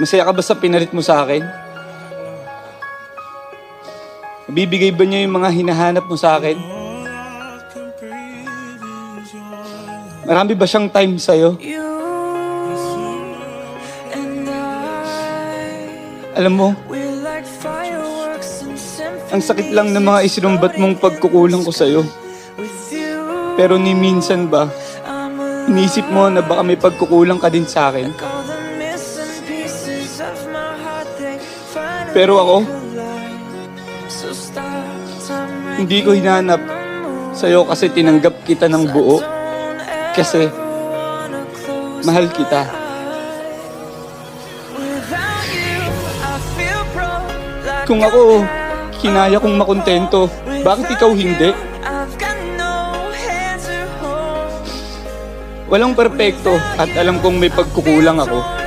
Masaya ka ba sa pinalit mo sa akin? Bibigay ba niya yung mga hinahanap mo sa akin? Marami ba siyang time sa'yo? Alam mo, ang sakit lang ng mga isinumbat mong pagkukulang ko sa'yo. Pero ni minsan ba, inisip mo na baka may pagkukulang ka din sa akin? Pero ako, hindi ko hinanap sa'yo kasi tinanggap kita ng buo. Kasi mahal kita. Kung ako, kinaya kong makontento, bakit ikaw hindi? Walang perpekto at alam kong may pagkukulang ako.